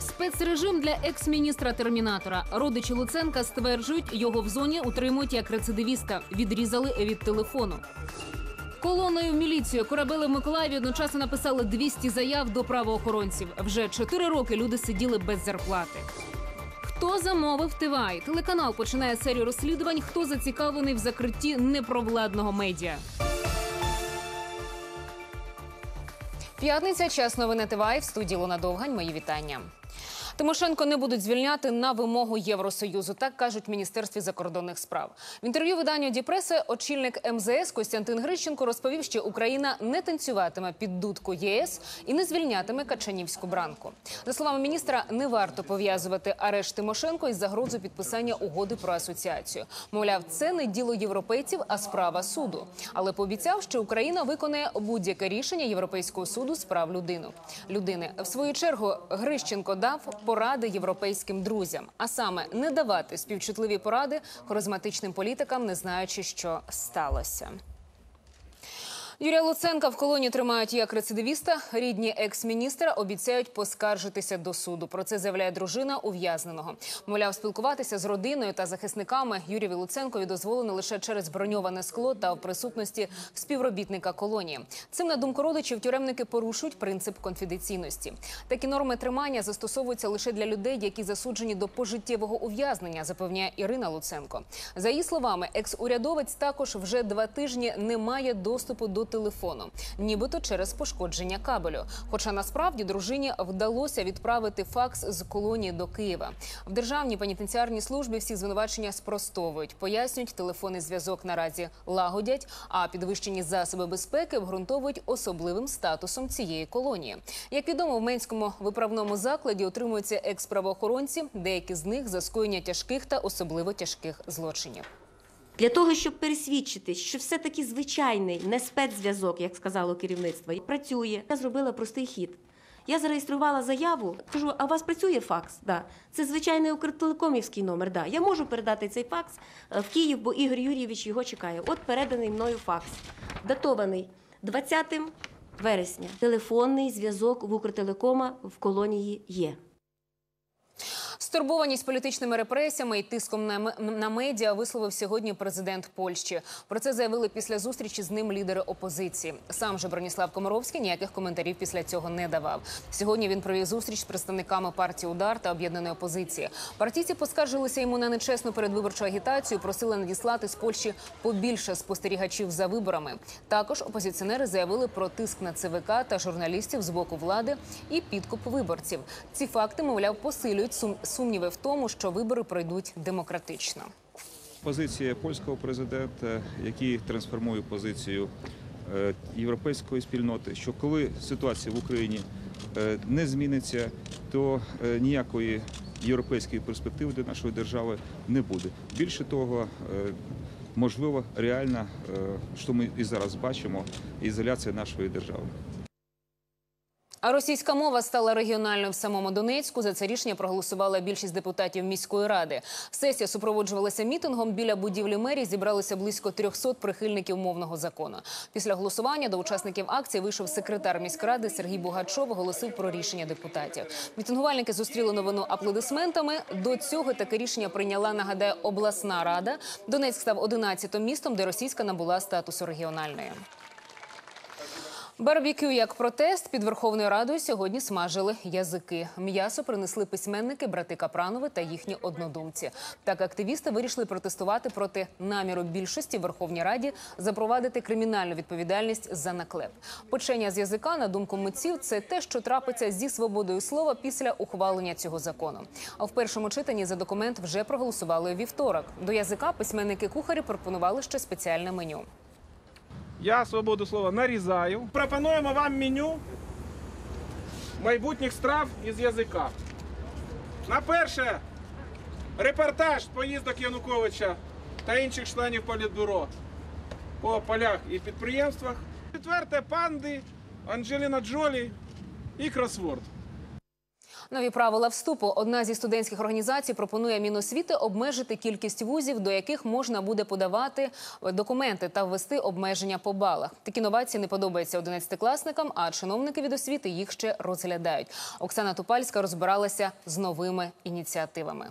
Спецрежим для екс-міністра термінатора. Родичі Луценка стверджують, його в зоні утримують як рецидивіста. Відрізали від телефону. Колоною в міліцію корабели в Миколаєві одночасно написали 200 заяв до правоохоронців. Вже 4 роки люди сиділи без зарплати. Хто замовив Тивай? Телеканал починає серію розслідувань. Хто зацікавлений в закритті непровладного медіа? П'ятниця, час новини Тивай в студії Луна Довгань. Мої вітання. Тимошенко не будуть звільняти на вимогу Євросоюзу. Так кажуть в міністерстві закордонних справ. В інтерв'ю виданню Діпреси очільник МЗС Костянтин Грищенко розповів, що Україна не танцюватиме під дудку ЄС і не звільнятиме Качанівську бранку. За словами міністра, не варто пов'язувати арешт Тимошенко із загрозою підписання угоди про асоціацію. Мовляв, це не діло європейців, а справа суду. Але пообіцяв, що Україна виконає будь-яке рішення Європейського суду з прав людину. Людини в свою чергу Грищенко дав поради європейським друзям, а саме не давати співчутливі поради харизматичним політикам, не знаючи, що сталося. Юрія Луценка в колоні тримають як рецидивіста. Рідні екс-міністра обіцяють поскаржитися до суду. Про це заявляє дружина ув'язненого. Мовляв, спілкуватися з родиною та захисниками Юрію Луценкові дозволено лише через броньоване скло та в присутності співробітника колонії. Цим на думку родичів тюремники порушують принцип конфіденційності. Такі норми тримання застосовуються лише для людей, які засуджені до пожиттєвого ув'язнення, запевняє Ірина Луценко. За її словами, екс-урядовець також вже два тижні не має доступу до телефону, нібито через пошкодження кабелю. Хоча насправді дружині вдалося відправити факс з колонії до Києва. В державній пенітенціарній службі всі звинувачення спростовують, пояснюють, телефонний зв'язок наразі лагодять, а підвищені засоби безпеки вґрунтовують особливим статусом цієї колонії. Як відомо, в Менському виправному закладі отримуються екс-правоохоронці, деякі з них за скоєння тяжких та особливо тяжких злочинів. Для того, щоб пересвідчити, що все-таки звичайний не спецзв'язок, як сказало керівництво, працює. Я зробила простий хід. Я зареєструвала заяву, кажу, а у вас працює факс? Да. Це звичайний укртелекомівський номер. Да. Я можу передати цей факс е, в Київ, бо Ігор Юрійович його чекає. От переданий мною факс. Датований 20 вересня. Телефонний зв'язок в Укртелекома в колонії є. Стурбованість політичними репресіями і тиском на, на медіа висловив сьогодні президент Польщі. Про це заявили після зустрічі з ним лідери опозиції. Сам же Броніслав Комаровський ніяких коментарів після цього не давав. Сьогодні він провів зустріч з представниками партії Удар та об'єднаної опозиції. Партійці поскаржилися йому на нечесну передвиборчу агітацію. Просили надіслати з Польщі побільше спостерігачів за виборами. Також опозиціонери заявили про тиск на ЦВК та журналістів з боку влади і підкуп виборців. Ці факти, мовляв, посилюють сум- сумніви в тому, що вибори пройдуть демократично. Позиція польського президента, який трансформує позицію е, європейської спільноти, що коли ситуація в Україні е, не зміниться, то е, ніякої європейської перспективи для нашої держави не буде. Більше того, можливо, реальна, що ми і зараз бачимо, ізоляція нашої держави. А російська мова стала регіональною в самому Донецьку. За це рішення проголосувала більшість депутатів міської ради. Сесія супроводжувалася мітингом. Біля будівлі мерії зібралося близько 300 прихильників мовного закону. Після голосування до учасників акції вийшов секретар міськради Сергій Бугачов. Оголосив про рішення депутатів. Мітингувальники зустріли новину аплодисментами. До цього таке рішення прийняла нагадаю обласна рада. Донецьк став 11-м містом, де російська набула статусу регіональної. Барбекю як протест під Верховною Радою сьогодні смажили язики. М'ясо принесли письменники, брати Капранови та їхні однодумці. Так активісти вирішили протестувати проти наміру більшості в Верховній Раді запровадити кримінальну відповідальність за наклеп. Печення з язика, на думку митців, це те, що трапиться зі свободою слова після ухвалення цього закону. А в першому читанні за документ вже проголосували вівторок. До язика письменники кухарі пропонували ще спеціальне меню. Я свободу слова нарізаю. Пропонуємо вам меню майбутніх страв із язика. На перше репортаж поїздок Януковича та інших членів політбюро по полях і підприємствах. Четверте панди, Анджеліна Джолі і кросворд. Нові правила вступу. Одна зі студентських організацій пропонує Міносвіти обмежити кількість вузів, до яких можна буде подавати документи та ввести обмеження по балах. Такі новації не подобаються 11-класникам, а чиновники від освіти їх ще розглядають. Оксана Тупальська розбиралася з новими ініціативами.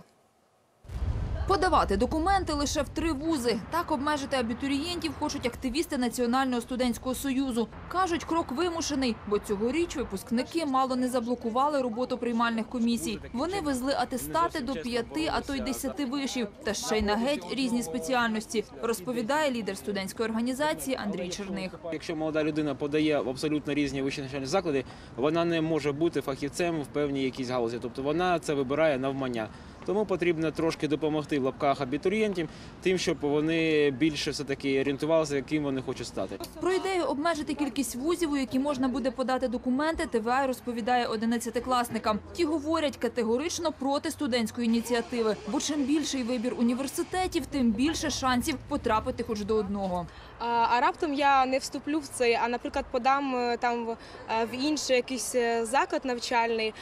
Подавати документи лише в три вузи. Так обмежити абітурієнтів хочуть активісти Національного студентського союзу. Кажуть, крок вимушений, бо цьогоріч випускники мало не заблокували роботу приймальних комісій. Вони везли атестати до п'яти, а то й десяти вишів, та ще й на геть різні спеціальності, розповідає лідер студентської організації Андрій Черних. Якщо молода людина подає в абсолютно різні вищі навчальні заклади, вона не може бути фахівцем в певній якійсь галузі. Тобто вона це вибирає навмання. Тому потрібно трошки допомогти в лапках абітурієнтів, тим, щоб вони більше все таки орієнтувалися, яким вони хочуть стати. Про ідею обмежити кількість вузів, у які можна буде подати документи, ТВА розповідає 11-класникам. Ті говорять категорично проти студентської ініціативи, бо чим більший вибір університетів, тим більше шансів потрапити хоч до одного. А, раптом я не вступлю в цей, а наприклад, подам е, там в, е, інший якийсь е, заклад навчальний,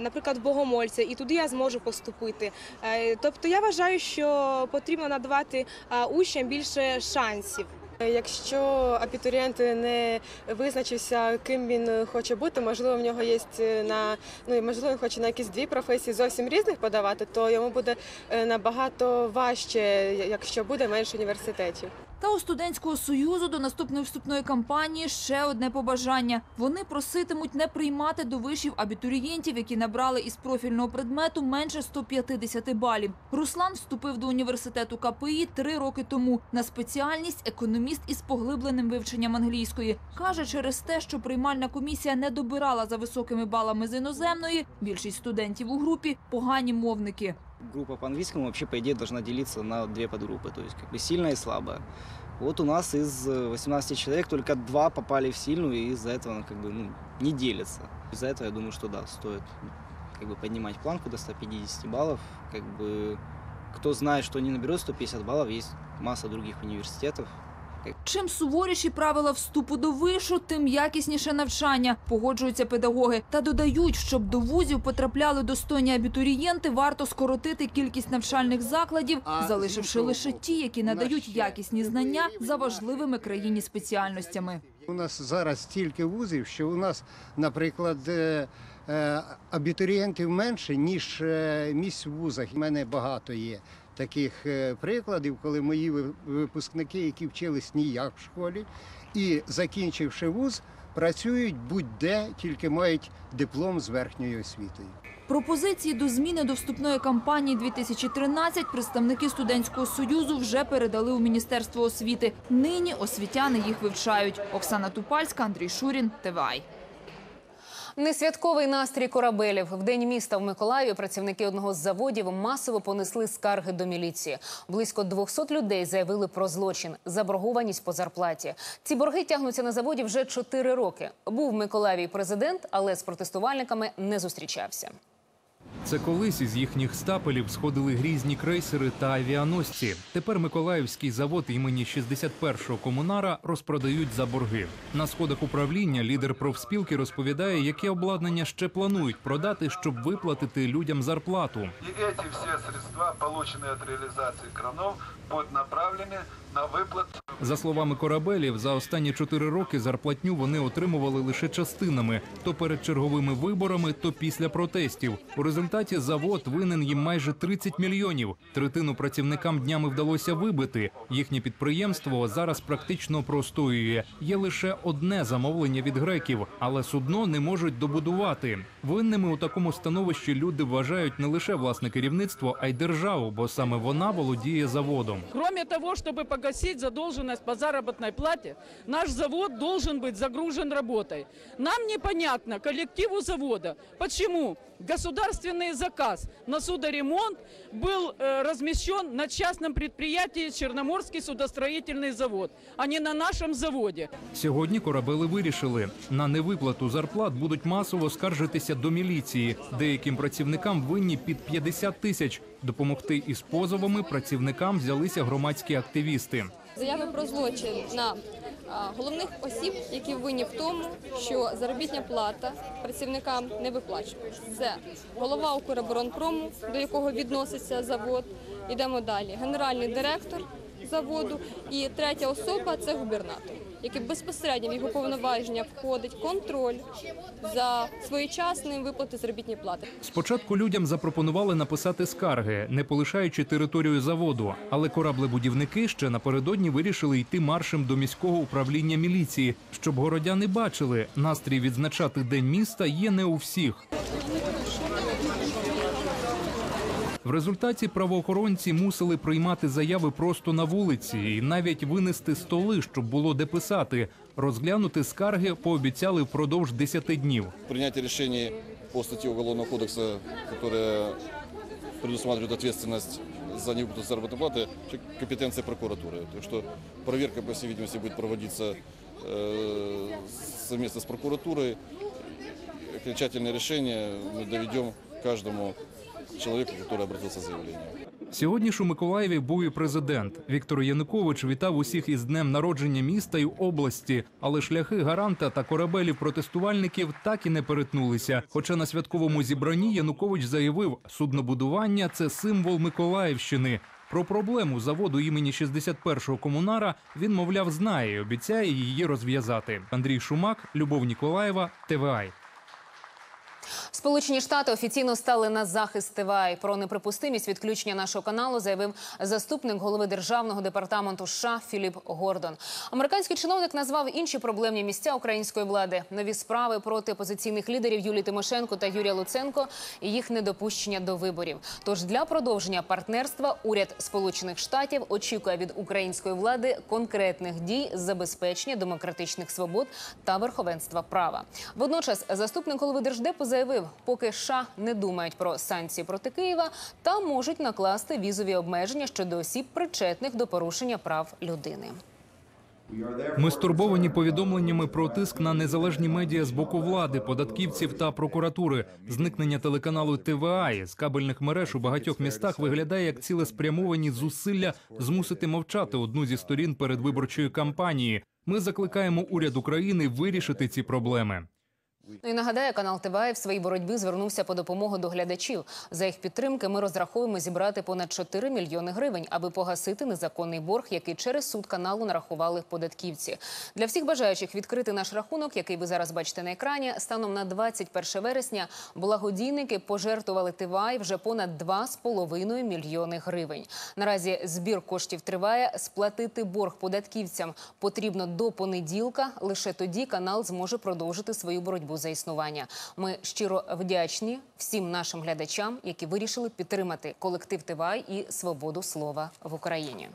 наприклад, в Богомольця, і туди я зможу поступити. Тобто я вважаю, що потрібно надавати учням більше шансів. Якщо абітурієнт не визначився, ким він хоче бути, можливо, в нього є на ну можливо, він хоче на якісь дві професії зовсім різних подавати, то йому буде набагато важче, якщо буде менше університетів. Та у студентського союзу до наступної вступної кампанії ще одне побажання. Вони проситимуть не приймати до вишів абітурієнтів, які набрали із профільного предмету менше 150 балів. Руслан вступив до університету КПІ три роки тому на спеціальність економіст із поглибленим вивченням англійської. каже, через те, що приймальна комісія не добирала за високими балами з іноземної, більшість студентів у групі погані мовники. Группа по английскому вообще, по идее, должна делиться на две подгруппы, то есть как бы сильная и слабая. Вот у нас из э, 18 человек только два попали в сильную, и из-за этого она как бы ну, не делится. Из-за этого я думаю, что да, стоит как бы поднимать планку до 150 баллов. Как бы кто знает, что не наберет 150 баллов, есть масса других университетов, Чим суворіші правила вступу до вишу, тим якісніше навчання, погоджуються педагоги. Та додають, щоб до вузів потрапляли достойні абітурієнти, варто скоротити кількість навчальних закладів, залишивши лише ті, які надають якісні знання за важливими країні спеціальностями. У нас зараз стільки вузів, що у нас, наприклад, е, е, абітурієнтів менше, ніж е, місць в вузах. У мене багато є таких е, прикладів, коли мої випускники, які вчились ніяк в школі, і закінчивши вуз, працюють будь-де, тільки мають диплом з верхньою освітою. Пропозиції до зміни до вступної кампанії 2013 представники студентського союзу вже передали у міністерство освіти. Нині освітяни їх вивчають. Оксана Тупальська, Андрій Шурін, ТВАЙ. Несвятковий настрій корабелів в день міста в Миколаєві. Працівники одного з заводів масово понесли скарги до міліції. Близько 200 людей заявили про злочин, заборгованість по зарплаті. Ці борги тягнуться на заводі вже 4 роки. Був в Миколаєві президент, але з протестувальниками не зустрічався. Це колись із їхніх стапелів сходили грізні крейсери та авіаносці. Тепер Миколаївський завод імені 61-го комунара розпродають за борги. На сходах управління лідер профспілки розповідає, яке обладнання ще планують продати, щоб виплатити людям зарплату. И эти все средства, полученные от реализации кранов, будут направлены на выплату За словами корабелів, за останні чотири роки зарплатню вони отримували лише частинами: то перед черговими виборами, то після протестів. У результаті завод винен їм майже 30 мільйонів. Третину працівникам днями вдалося вибити. Їхнє підприємство зараз практично простоює. Є лише одне замовлення від греків, але судно не можуть добудувати. Винними у такому становищі люди вважають не лише власне керівництво, а й державу, бо саме вона володіє заводом. Кроме того, чтобы погасить задолженность по заработной плате, наш завод должен быть загружен работой. Нам непонятно, коллективу завода, почему государственный заказ на судоремонт был э, размещен на частном предприятии Черноморский судостроительный завод, а не на нашем заводе. Сьогодні корабели вирішили на невиплату зарплат будуть масово скаржитися до міліції. Деяким працівникам винні під 50 тисяч. Допомогти із позовами працівникам взялися громадські активісти. Заяви про злочин на головних осіб, які винні в тому, що заробітня плата працівникам не виплачується. Це голова Укроборонпрому, до якого відноситься завод. Йдемо далі. Генеральний директор заводу і третя особа це губернатор, який безпосередньо в його повноваження входить контроль за своєчасним виплати заробітної плати. Спочатку людям запропонували написати скарги, не полишаючи територію заводу. Але кораблебудівники ще напередодні вирішили йти маршем до міського управління міліції, щоб городяни бачили, настрій відзначати день міста є не у всіх. В результаті правоохоронці мусили приймати заяви просто на вулиці і навіть винести столи, щоб було де писати. Розглянути скарги пообіцяли впродовж 10 днів. принятие решений по статье Уголовного кодекса, которая предусматривает ответственность за невыплату заработной платы, это компетенция прокуратуры. Так что проверка, по всей видимости, будет проводиться э, совместно с прокуратурой. Окончательное решение мы доведем каждому человеку, который обратился с заявлением. Сьогодні ж у Миколаєві був і президент. Віктор Янукович вітав усіх із днем народження міста й області, але шляхи гаранта та корабелів протестувальників так і не перетнулися. Хоча на святковому зібранні Янукович заявив, суднобудування це символ Миколаївщини. Про проблему заводу імені 61-го комунара він, мовляв, знає і обіцяє її розв'язати. Андрій Шумак, Любов Ніколаєва, ТВАЙ. Сполучені Штати офіційно стали на захист ТВА. Про неприпустимість відключення нашого каналу заявив заступник голови державного департаменту США Філіп Гордон. Американський чиновник назвав інші проблемні місця української влади: нові справи проти опозиційних лідерів Юлії Тимошенко та Юрія Луценко і їх недопущення до виборів. Тож для продовження партнерства уряд Сполучених Штатів очікує від української влади конкретних дій з забезпечення демократичних свобод та верховенства права. Водночас, заступник голови держдепу заявив, поки США не думають про санкції проти Києва та можуть накласти візові обмеження щодо осіб, причетних до порушення прав людини. Ми стурбовані повідомленнями про тиск на незалежні медіа з боку влади, податківців та прокуратури. Зникнення телеканалу ТВА з кабельних мереж у багатьох містах виглядає як цілеспрямовані зусилля змусити мовчати одну зі сторін передвиборчої кампанії. Ми закликаємо уряд України вирішити ці проблеми. Ну і нагадаю, канал ТВА в своїй боротьбі звернувся по допомогу до глядачів. За їх підтримки ми розраховуємо зібрати понад 4 мільйони гривень, аби погасити незаконний борг, який через суд каналу нарахували податківці. Для всіх бажаючих відкрити наш рахунок, який ви зараз бачите на екрані, станом на 21 вересня благодійники пожертвували ТВА вже понад 2,5 мільйони гривень. Наразі збір коштів триває. Сплатити борг податківцям потрібно до понеділка. Лише тоді канал зможе продовжити свою боротьбу за існування. Ми щиро вдячні всім нашим глядачам, які вирішили підтримати колектив ТВА і свободу слова в Україні.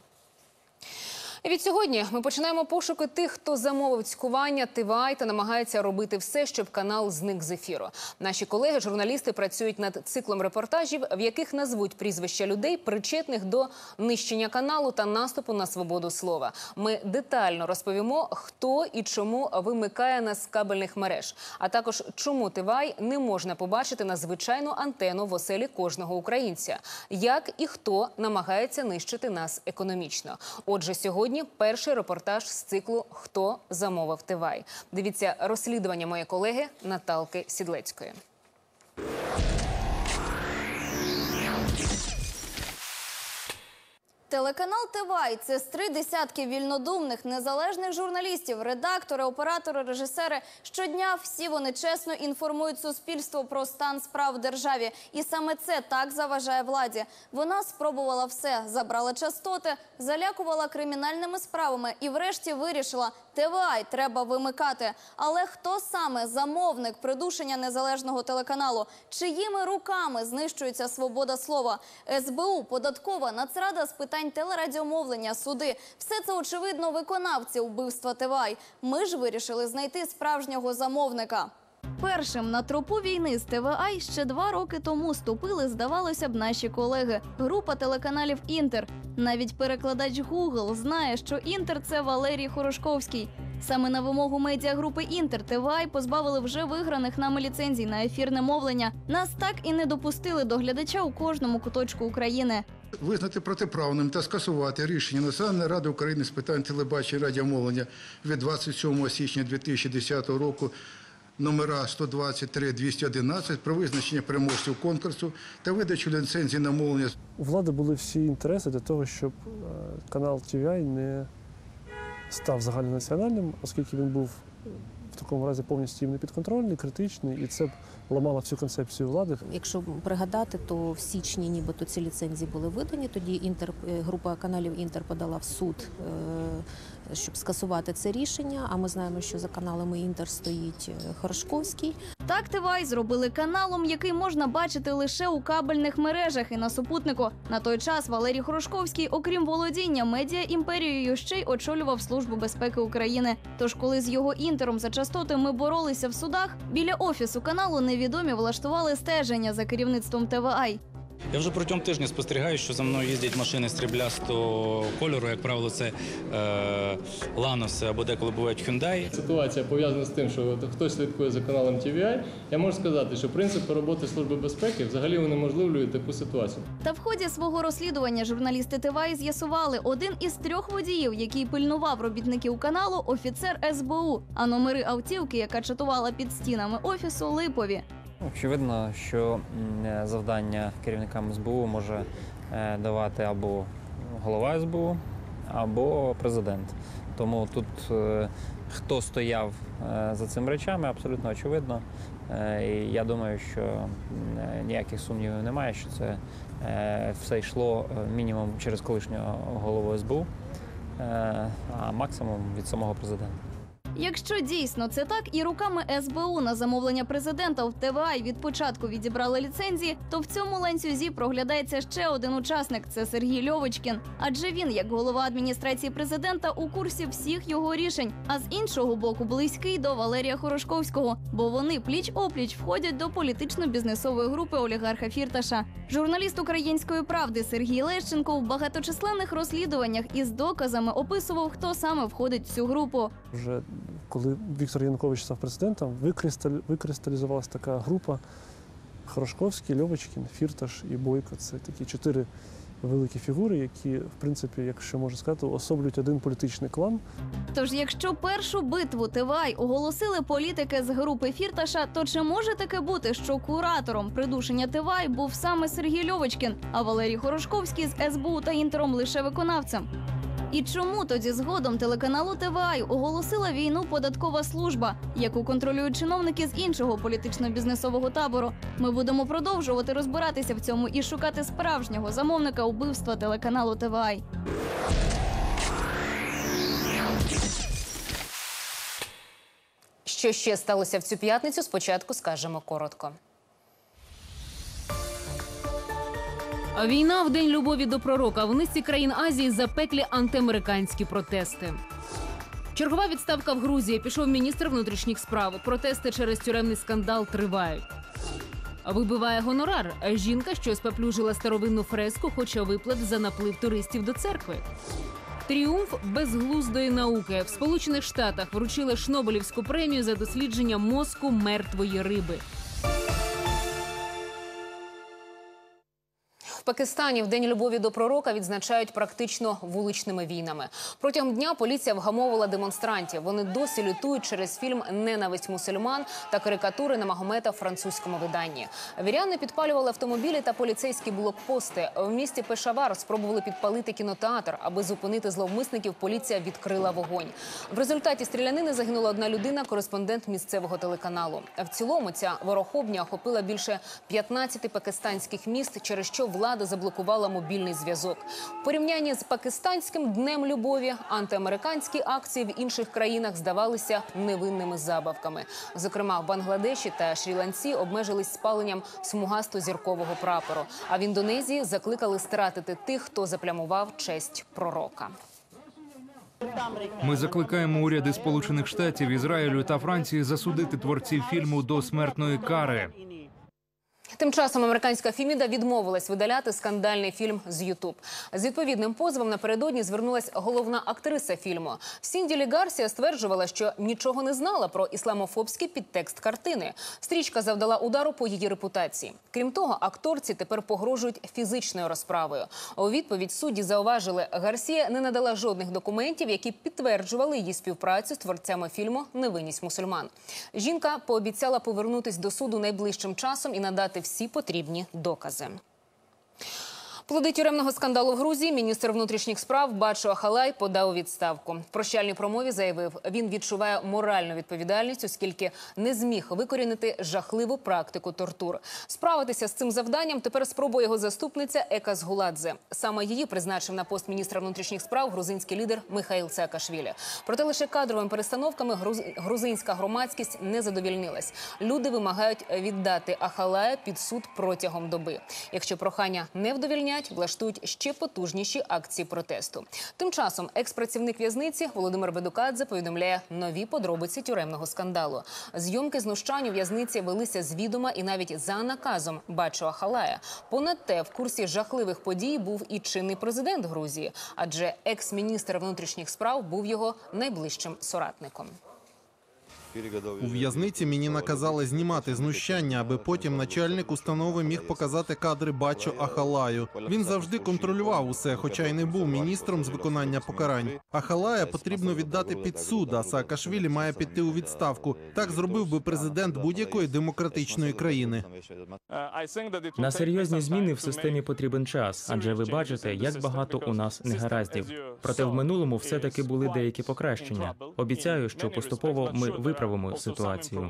Від сьогодні ми починаємо пошуки тих, хто замовив цькування ТВА та намагається робити все, щоб канал зник з ефіру. Наші колеги, журналісти, працюють над циклом репортажів, в яких назвуть прізвища людей, причетних до нищення каналу та наступу на свободу слова. Ми детально розповімо, хто і чому вимикає нас з кабельних мереж, а також чому ТВА не можна побачити на звичайну антенну в оселі кожного українця, як і хто намагається нищити нас економічно. Отже, сьогодні перший репортаж з циклу Хто замовив Тивай. Дивіться розслідування моєї колеги Наталки Сідлецької. Телеканал Тивай це з три десятки вільнодумних незалежних журналістів, редактори, оператори, режисери. Щодня всі вони чесно інформують суспільство про стан справ в державі, і саме це так заважає владі. Вона спробувала все, забрала частоти, залякувала кримінальними справами і, врешті, вирішила, ТВА треба вимикати. Але хто саме замовник придушення незалежного телеканалу? Чиїми руками знищується свобода слова? СБУ, податкова, Нацрада з питань телерадіомовлення, суди. Все це очевидно виконавці вбивства ТВА. Ми ж вирішили знайти справжнього замовника. Першим на тропу війни з ТВА ще два роки тому ступили, здавалося б, наші колеги. Група телеканалів Інтер. Навіть перекладач Google знає, що Інтер це Валерій Хорошковський. Саме на вимогу медіагрупи Інтер ТВА позбавили вже виграних нами ліцензій на ефірне мовлення. Нас так і не допустили до глядача у кожному куточку України. Визнати протиправним та скасувати рішення Національної ради України з питань телебачення і радіомовлення від 27 січня 2010 року номера 123-211 про визначення переможців конкурсу та видачу ліцензії на мовлення У влади були всі інтереси для того, щоб е, канал TVI не став загальнонаціональним, оскільки він був е, в такому разі повністю їм не підконтрольний, критичний, і це б ламало всю концепцію влади. Якщо пригадати, то в січні нібито ці ліцензії були видані. Тоді інтер е, група каналів Інтер подала в суд, щоб скасувати це рішення. А ми знаємо, що за каналами Інтер стоїть е, Хорошковський. Так ТВА зробили каналом, який можна бачити лише у кабельних мережах і на супутнику. На той час Валерій Хорошковський, окрім володіння медіа імперією, ще й очолював службу безпеки України. Тож, коли з його інтером за частоти ми боролися в судах, біля офісу каналу невідомі влаштували стеження за керівництвом ТВА. Я вже протягом тижня спостерігаю, що за мною їздять машини стріблястого кольору. Як правило, це е, Ланоси або деколи бувають Hyundai. Ситуація пов'язана з тим, що хтось слідкує за каналом TVI. Я можу сказати, що принципи роботи Служби безпеки взагалі унеможливлюють таку ситуацію. Та в ході свого розслідування журналісти ТВА з'ясували один із трьох водіїв, який пильнував робітників каналу, офіцер СБУ. А номери автівки, яка чатувала під стінами офісу, липові. Очевидно, що завдання керівникам СБУ може е, давати або голова СБУ, або президент. Тому тут е, хто стояв е, за цими речами, абсолютно очевидно. І я думаю, що ніяких сумнівів немає, що це все йшло мінімум через колишнього голову СБУ, а максимум від самого президента. Якщо дійсно це так, і руками СБУ на замовлення президента в ТВА від початку відібрали ліцензії, то в цьому ланцюзі проглядається ще один учасник це Сергій Льовочкін. Адже він, як голова адміністрації президента, у курсі всіх його рішень. А з іншого боку, близький до Валерія Хорошковського, бо вони пліч опліч входять до політично-бізнесової групи олігарха Фірташа. Журналіст української правди Сергій Лещенко в багаточисленних розслідуваннях із доказами описував, хто саме входить в цю групу. Вже коли Віктор Янукович став президентом, викристалізувалася така група Хорошковський, Льовочкін, Фірташ і Бойко. Це такі чотири великі фігури, які, в принципі, якщо можна сказати, особлюють один політичний клан. Тож, якщо першу битву Тивай оголосили політики з групи Фірташа, то чи може таке бути, що куратором придушення Тивай був саме Сергій Льовочкін, а Валерій Хорошковський з СБУ та Інтером лише виконавцем? І чому тоді згодом телеканалу ТВА оголосила війну податкова служба, яку контролюють чиновники з іншого політично-бізнесового табору? Ми будемо продовжувати розбиратися в цьому і шукати справжнього замовника убивства телеканалу ТВА. Що ще сталося в цю п'ятницю? Спочатку скажемо коротко. Війна в день любові до пророка. В низці країн Азії запеклі антиамериканські протести. Чергова відставка в Грузії. Пішов міністр внутрішніх справ. Протести через тюремний скандал тривають. Вибиває гонорар. Жінка, що споплюжила старовинну фреску, хоче виплат за наплив туристів до церкви. Тріумф безглуздої науки в Сполучених Штатах вручили Шнобелівську премію за дослідження мозку мертвої риби. Пакистані в день любові до пророка відзначають практично вуличними війнами. Протягом дня поліція вгамовувала демонстрантів. Вони досі лютують через фільм Ненависть мусульман та карикатури на Магомета в французькому виданні. Віряни підпалювали автомобілі та поліцейські блокпости. В місті Пешавар спробували підпалити кінотеатр. Аби зупинити зловмисників, поліція відкрила вогонь. В результаті стрілянини загинула одна людина, кореспондент місцевого телеканалу. В цілому ця ворохобня охопила більше 15 пакистанських міст, через що влада заблокувала мобільний зв'язок. В порівнянні з пакистанським днем любові антиамериканські акції в інших країнах здавалися невинними забавками. Зокрема, в Бангладеші та Шрі-Ланці обмежились спаленням смугасто-зіркового прапору. А в Індонезії закликали стратити тих, хто заплямував честь пророка. Ми закликаємо уряди Сполучених Штатів, Ізраїлю та Франції засудити творців фільму до смертної кари. Тим часом американська Фіміда відмовилась видаляти скандальний фільм з Ютуб. З відповідним позовом напередодні звернулась головна актриса фільму. Сінділі Гарсія стверджувала, що нічого не знала про ісламофобський підтекст картини. Стрічка завдала удару по її репутації. Крім того, акторці тепер погрожують фізичною розправою. У відповідь судді зауважили, Гарсія не надала жодних документів, які підтверджували її співпрацю з творцями фільму Невинність мусульман. Жінка пообіцяла повернутись до суду найближчим часом і надати всі потрібні докази. Плоди тюремного скандалу в Грузії міністр внутрішніх справ Бачо Ахалай подав відставку. В прощальній промові заявив, він відчуває моральну відповідальність, оскільки не зміг викорінити жахливу практику тортур. Справитися з цим завданням тепер спробує його заступниця Ека Згуладзе. Саме її призначив на пост міністра внутрішніх справ грузинський лідер Михаїл Саакашвілі. Проте лише кадровими перестановками груз- грузинська громадськість не задовільнилась. Люди вимагають віддати Ахалая під суд протягом доби. Якщо прохання не вдовільнять, влаштують ще потужніші акції протесту. Тим часом екс-працівник в'язниці Володимир Бедукадзе повідомляє нові подробиці тюремного скандалу. Зйомки знущань в'язниці велися з відома і навіть за наказом Бачо Ахалая. Понад те, в курсі жахливих подій був і чинний президент Грузії, адже екс-міністр внутрішніх справ був його найближчим соратником. У в'язниці мені наказали знімати знущання, аби потім начальник установи міг показати кадри Бачо Ахалаю. Він завжди контролював усе, хоча й не був міністром з виконання покарань. Ахалая потрібно віддати під суд, а Саакашвілі має піти у відставку. Так зробив би президент будь-якої демократичної країни. На серйозні зміни в системі потрібен час, адже ви бачите, як багато у нас негараздів. Проте в минулому все таки були деякі покращення. Обіцяю, що поступово ми виправимо ситуацію.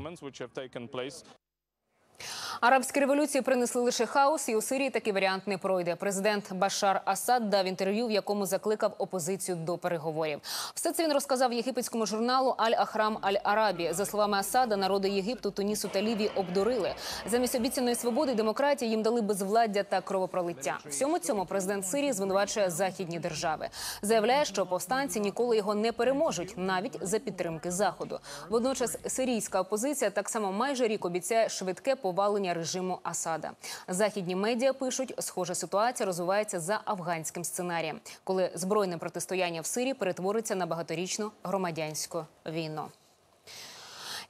Арабські революції принесли лише хаос, і у Сирії такий варіант не пройде. Президент Башар Асад дав інтерв'ю, в якому закликав опозицію до переговорів. Все це він розказав єгипетському журналу Аль Ахрам Аль Арабі. За словами Асада, народи Єгипту, Тунісу та Лівії обдурили. Замість обіцяної свободи і демократії їм дали безвладдя та кровопролиття. Всьому цьому президент Сирії звинувачує західні держави. Заявляє, що повстанці ніколи його не переможуть, навіть за підтримки заходу. Водночас сирійська опозиція так само майже рік обіцяє швидке повалення режиму Асада. Західні медіа пишуть, схожа ситуація розвивається за афганським сценарієм, коли збройне протистояння в Сирії перетвориться на багаторічну громадянську війну.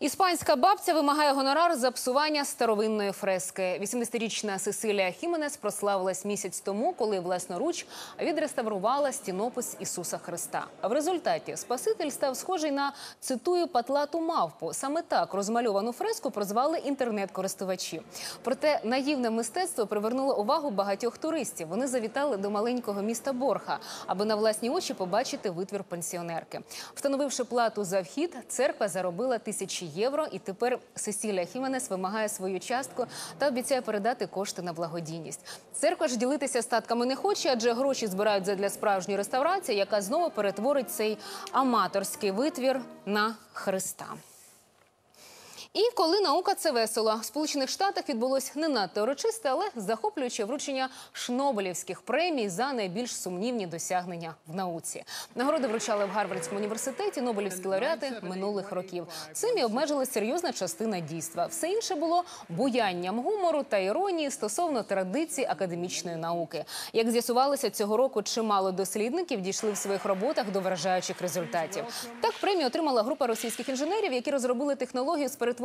Іспанська бабця вимагає гонорар за псування старовинної фрески. 80-річна Сесилія Хіменес прославилась місяць тому, коли власноруч відреставрувала стінопис Ісуса Христа. В результаті Спаситель став схожий на цитую патлату мавпу. Саме так розмальовану фреску прозвали інтернет-користувачі. Проте наївне мистецтво привернуло увагу багатьох туристів. Вони завітали до маленького міста Борха, аби на власні очі побачити витвір пенсіонерки. Встановивши плату за вхід, церква заробила тисячі євро, і тепер Сесілія Хіменес вимагає свою частку та обіцяє передати кошти на благодійність. Церква ж ділитися статками не хоче, адже гроші збирають задля справжньої реставрації, яка знову перетворить цей аматорський витвір на Христа. І коли наука це весело, в Сполучених Штатах відбулось не надто урочисте, але захоплююче вручення шнобелівських премій за найбільш сумнівні досягнення в науці. Нагороди вручали в Гарвардському університеті Нобелівські лауреати минулих років. Цим і обмежилась серйозна частина дійства. Все інше було буянням гумору та іронії стосовно традицій академічної науки. Як з'ясувалося цього року, чимало дослідників дійшли в своїх роботах до вражаючих результатів. Так премію отримала група російських інженерів, які розробили технологію з перетворення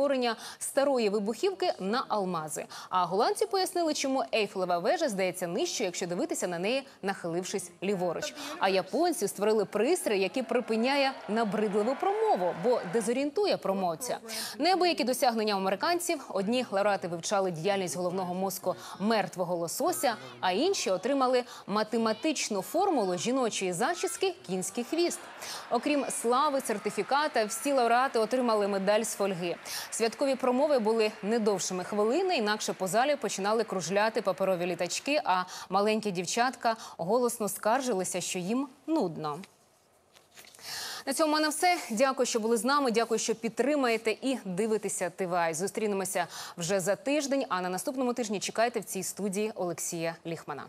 старої вибухівки на алмази. А голландці пояснили, чому Ейфелева вежа здається нижчою, якщо дивитися на неї, нахилившись ліворуч. А японці створили пристрій, який припиняє набридливу промову, бо дезорієнтує промовця. Неабиякі досягнення американців. Одні лауреати вивчали діяльність головного мозку мертвого лосося, а інші отримали математичну формулу жіночої зачіски кінський хвіст. Окрім слави, сертифіката, всі лауреати отримали медаль з фольги. Святкові промови були не довшими хвилини, інакше по залі починали кружляти паперові літачки, а маленькі дівчатка голосно скаржилися, що їм нудно. На цьому в мене все. Дякую, що були з нами. Дякую, що підтримаєте і дивитеся ТВАЙ. Зустрінемося вже за тиждень. А на наступному тижні чекайте в цій студії Олексія Ліхмана.